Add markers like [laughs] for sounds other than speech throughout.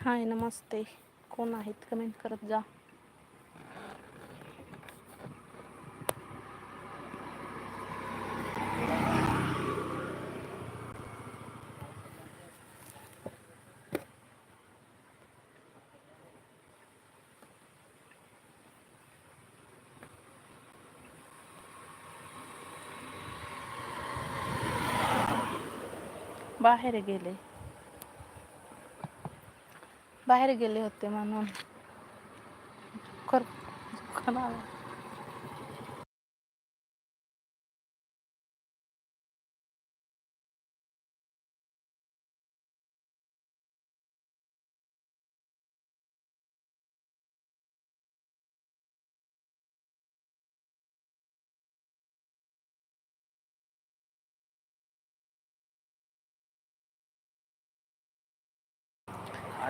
हाय नमस्ते. कोण आहेत? कमेंट करत जा. बाहेर गेले. बाहेर गेले होते म्हणून कर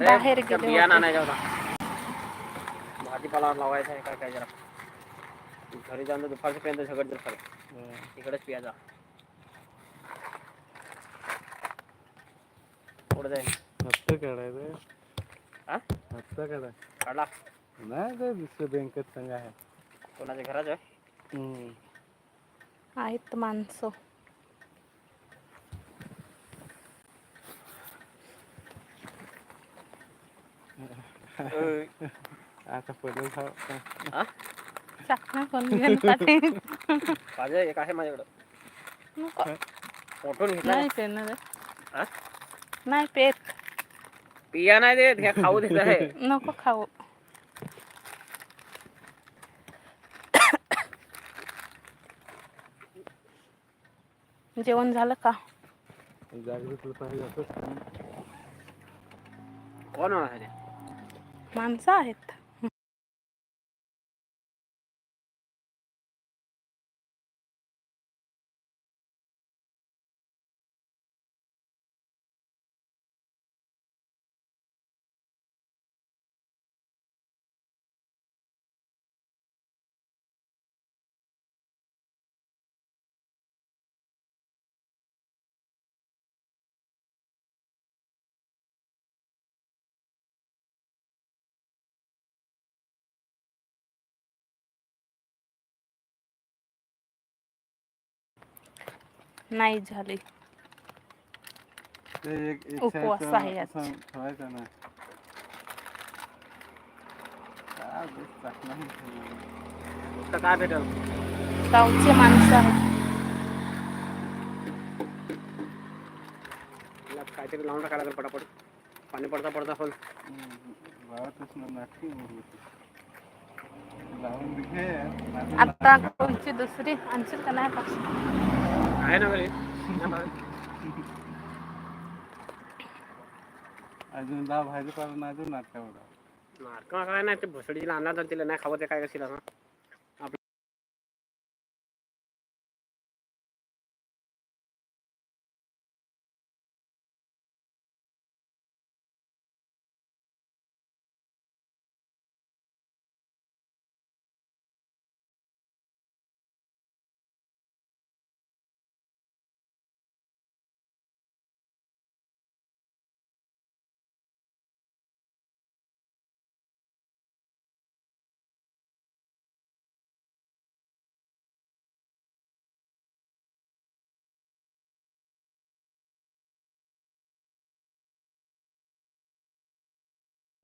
बाहेर गेले बियाणा होते. आणायचा होता भाजीपाला लावायचा आहे काय काय जरा. घरी जाऊन दुपारपर्यंत झगड जर इकडेच पियाचा. पुढे जाईल हप्ता काढायचं हा हप्ता काढाय काढला. नाही ते दुसरं बँकेत संघ आहे. कोणाच्या घरात आहे हम्म. आहेत माणसं अय. आता पडलं खाव हा चाकणा कोण घेऊन पाठी माझ्या एक आहे माझ्याकडं नको फोटोन घेतला नाही पेणार रे. हा? नाही पेत पिया नाही देत हे खाऊ देत आहे नको खाऊ जेवण झालं का जागृत पाहिजे असं कोण आहे ते? माणसं आहेत. नाही झाले. ते एक एक उपवास आहे आज. तर काय भेटल? गावचे माणसं आहेत. तिला काहीतरी लावून टाकायला लागेल पटापट. पाणी पडता पडता फुल आता कोणची दुसरी? आणशील का नाही पक्ष आहे ना घरी [laughs] अजून दहा भाजीपाला नाही अजून नाटकावर मार्क काय नाही ते भुसडीला आणला तर तिला नाही खावं ते काय कशी असं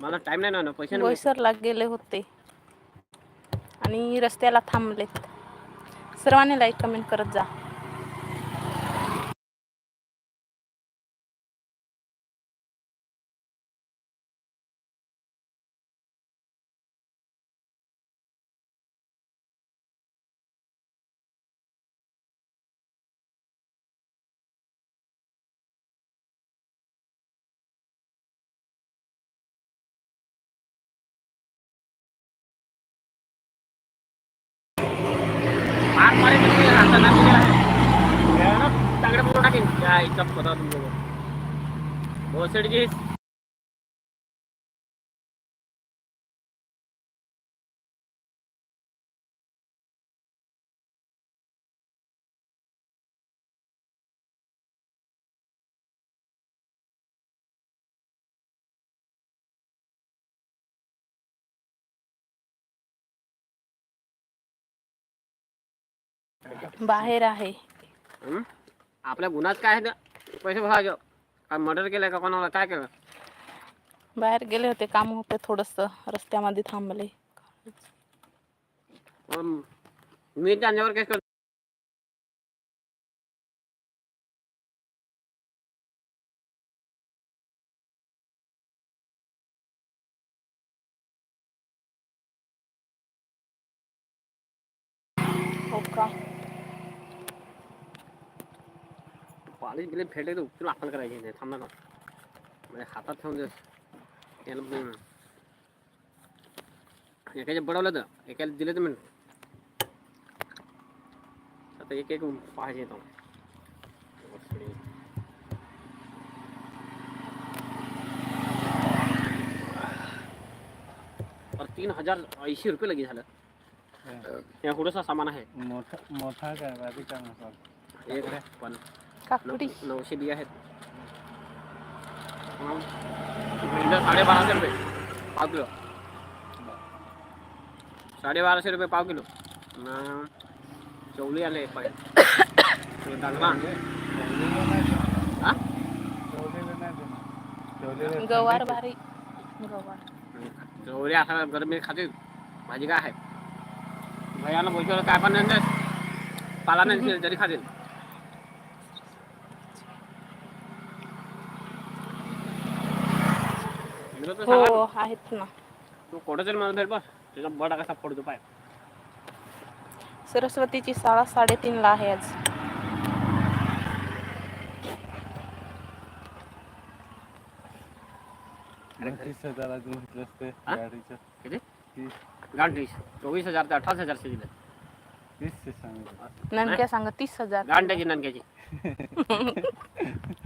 मला टाइम नाही ना पैसे नाही बोईसरला गेले होते. आणि रस्त्याला थांबलेत. सर्वांनी लाईक कमेंट करत जा. क्या हिसाब पता तुम लोगों को जी आहे हम्म? आपल्या गुन्हात काय आहे ते? पैसे भरायचे काय मर्डर केलंय का कोणाला? काय केलं? बाहेर गेले होते काम होते थोडस. रस्त्यामध्ये थांबले. अं, मी त्यांच्यावर केस करतो. कॉलेज गेले फेडले तर उपचून आपण करायचे नाही थांबा ना म्हणजे हातात ठेवून दे याला पण- एकाचे बडवलं तर एकाला दिलं तर म्हणून. आता एक एक पाहिजे तो. और तीन हजार ऐंशी रुपये लगे झालं. या थोडंसं सामान आहे. मोठा मोठा काय मसाला एक पण काकडी. नऊ- नऊशे बिया आहेत. साडेबाराशे रुपये. पाव किलो. साडेबाराशे रुपये पाव किलो. न चवळी आले पाहिजे [coughs] हा? गवार थंडीत भारी. गवार. चवळी आता गरमी खाते भाजी काय आहे? भैयाला बोलतो काय पण नाही. पाला नाही तरी खातील. दिलं तर सांगा. हो आहेत ना. तू कोठं तरी मला भेट बस तुझा बडा कसा पाय. सरस्वतीची शाळा साडेतीनला आहे आज. तीस हजाराचं म्हटलं असतं हा? गाडीचं किती? तीस. गांठीस चोवीस हजार ते अठ्ठावीस हजारचे दिले तीसशे सांगितलं. ननक्या सांग तीस हजार. गांठ्याची ननक्याची [laughs]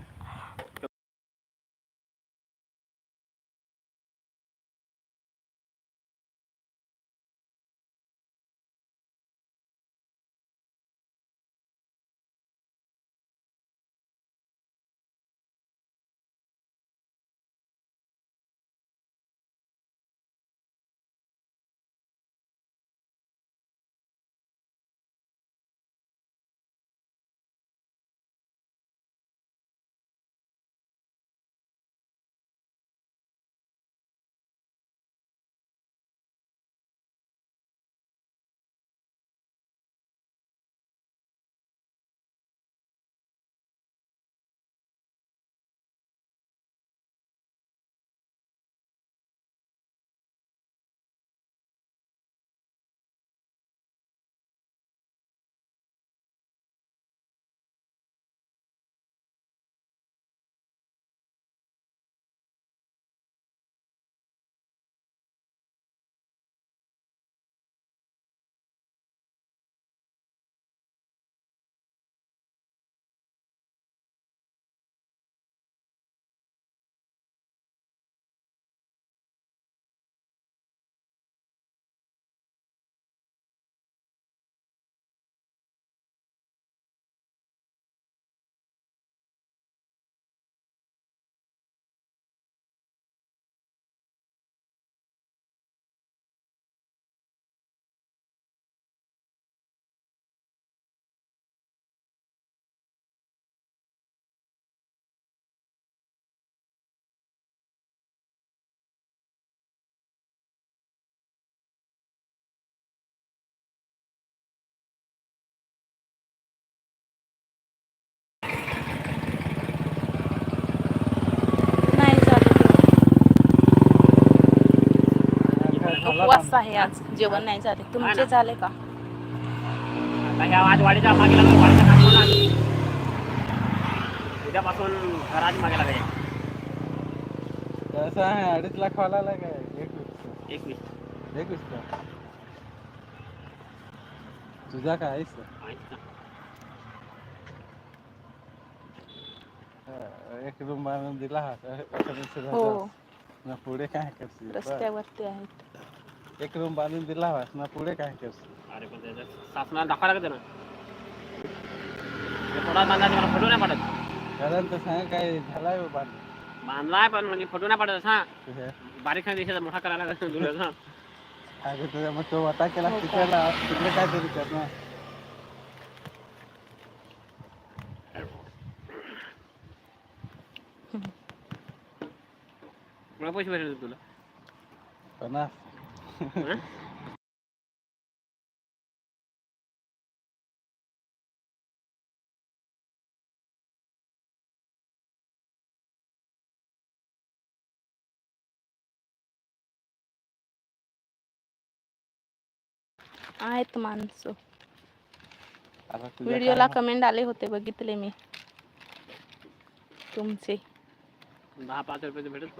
उपवास आहे आज. जेवण नाही झाले. तुमचे झाले का? आज वाडीच्या मागे लागलो वाडीच्या काम होणार उद्यापासून घराच्या मागे लागायचे कसं आहे अडीच लाख वाला काय? एक वीस. एकवीस एक वीस का? तुझा काय आहेस? एक रूम बांधून दिला हा. हो. ना पुढे काय करशील? बरं. रस्त्यावरती आहेत. एक रूम बांधून दिला हवास ना पुढे काय करशील? अरे पण शासनाला दाखवा लागते ना ते थोडा बांधायचं मला फोटो नाही पडत कारण तर सांग काय झालाय हो बांध? बांधलाय पण म्हणजे फोटो नाही पडत हा. तुझ्या बारीक देशाचा मोठा करायला. अगं तुझ्या मग तो वटा केला हो? तिकडला तिकडे काय तरी कर ना. मला पैसे भेटले तुला. पन्नास? आहेत माणसं. व्हिडिओला कमेंट आले होते बघितले मी. तुमचे. दहा पाच रुपये भेटत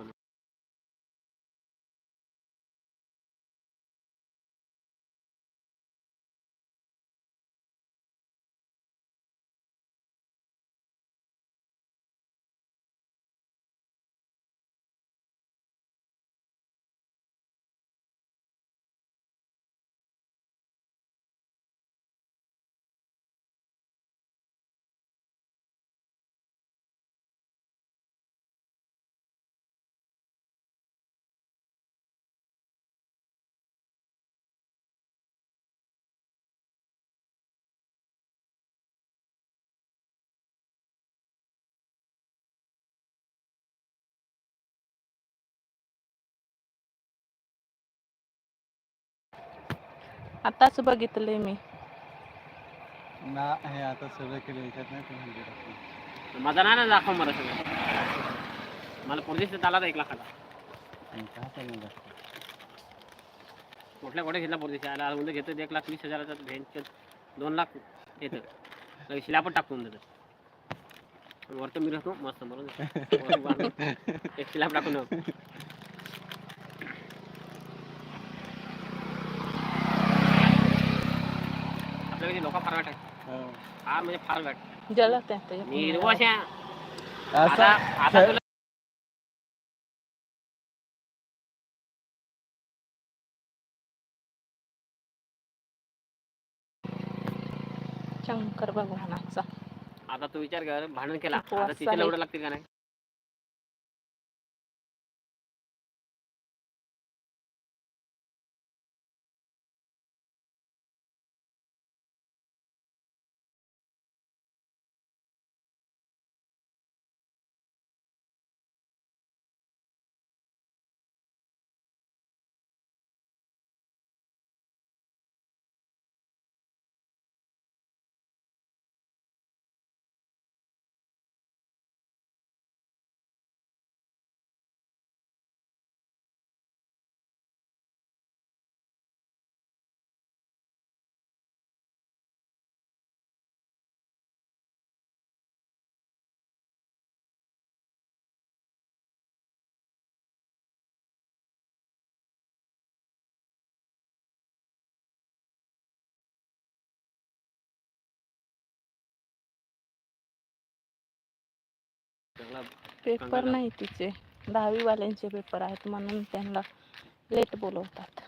आताच बघितले मी. ना हे आता सगळं केलं याच्यात नाही. माझा नाही ना दाखव मला सगळं. मला परदेशात आला एक लाखाला. आणि काय चालू आहे? कुठल्या कुठे घेतला परदेश आला म्हणजे घेतो एक लाख वीस हजाराचा भेंच दोन लाख येतं लगेच शिलापट टाकून देतं वरतं मी राहतो मस्त मरून वरती बांधून [laughs] एक शिलाप टाकून देऊ. आपल्याकडे लोक फार वाट आहे. फार म्हणजे फार वाट जलत आहे ते. निर्वशा असं आता आता तुला शंकर भगवानाचा आता तू विचार कर भांडण केला आता तिथे. एवढं लागतील का नाही पेपर. नाही तिचे दहावी वाल्यांचे पेपर आहेत म्हणून त्यांना लेट बोलवतात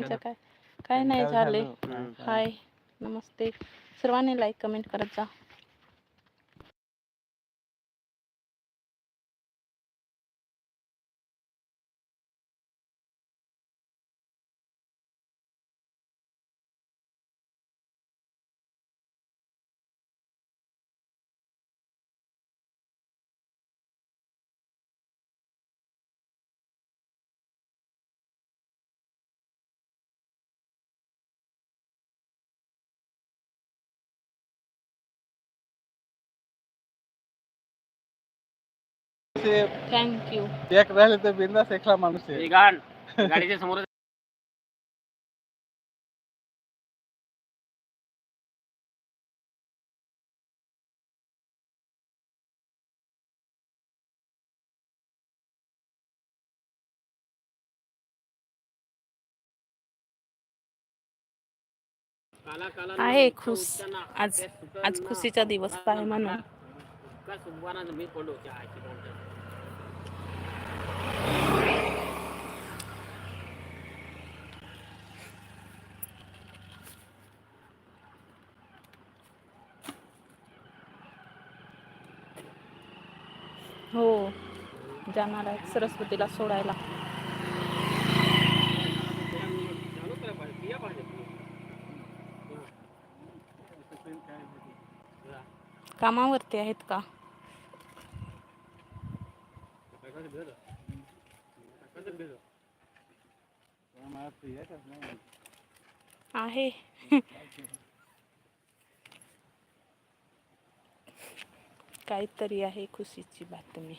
त्यांचं काय काय नाही झाले. हाय नमस्ते. सर्वांनी लाईक कमेंट करत जा. एक राहिले तर बिंदास एकला माणूस आहे. गाण गाडीच्या समोर आहे. खुश. आज आज खुशीचा दिवस आहे म्हणून. हो. जाणार आहे सरस्वतीला सोडायला. कामावरती आहेत का? आहे. नाही आहे खुशीची बातमी.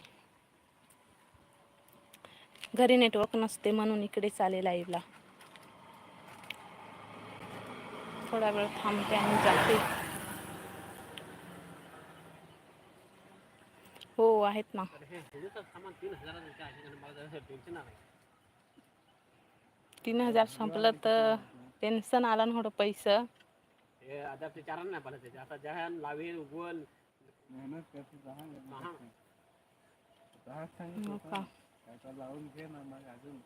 घरी नेटवर्क नसते म्हणून इकडे चालेल लाईव्हला थोडा वेळ थांबते आणि जाते. हो आहेत ना. तर. तीन हजार संपलं तर टेन्शन आला ना थोडं पैसं. मेहनत करते दहा हा. दहा हो सांगितलं का होतं. काय तर लावून घे ना मग अजून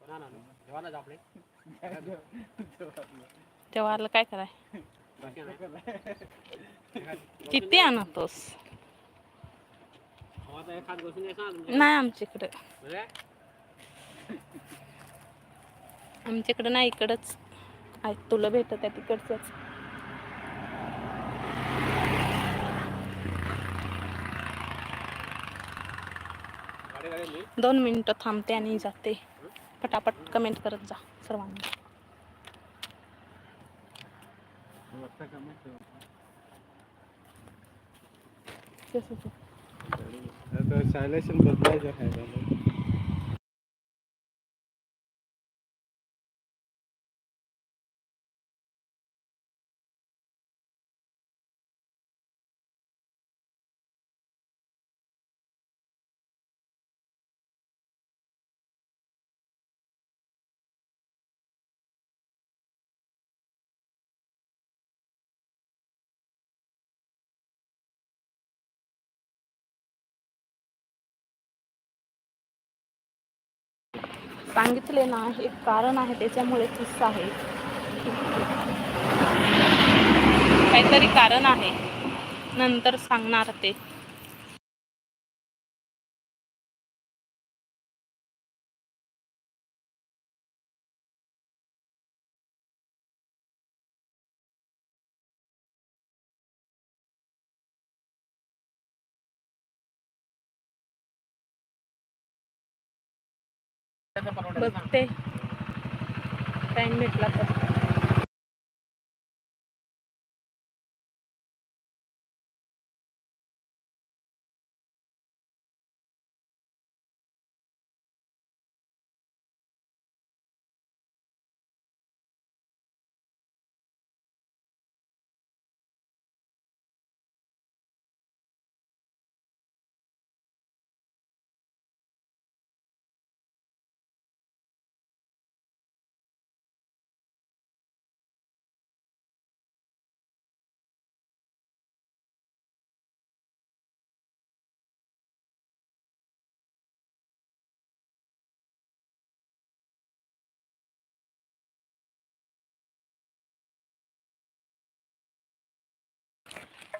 कोणा ना जेवायलाच आपले तेव्हा काय कराय बाकी नाही. किती आणतोस हो, यायचा ना तुमच्या. नाही आमच्याकडे बरं? आमच्याकडे नाही इकडंच तुला भेटत आहे तिकडचंच दोन मिनिटं थांबते आणि जाते. पटापट कमेंट करत जा सर्वांना. सायलेशन बदलायचं सांगितले ना एक कारण आहे त्याच्यामुळे किस्सा आहे. काहीतरी कारण आहे. नंतर सांगणार ते. बघते. टाइम भेटला तर.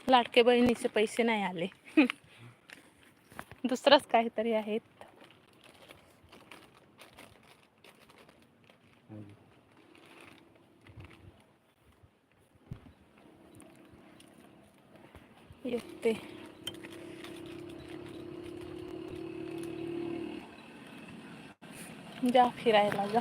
लाडके बहिणीचे पैसे नाही आले. [laughs] दुसरंच काहीतरी आहेत. येते. जा फिरायला जा.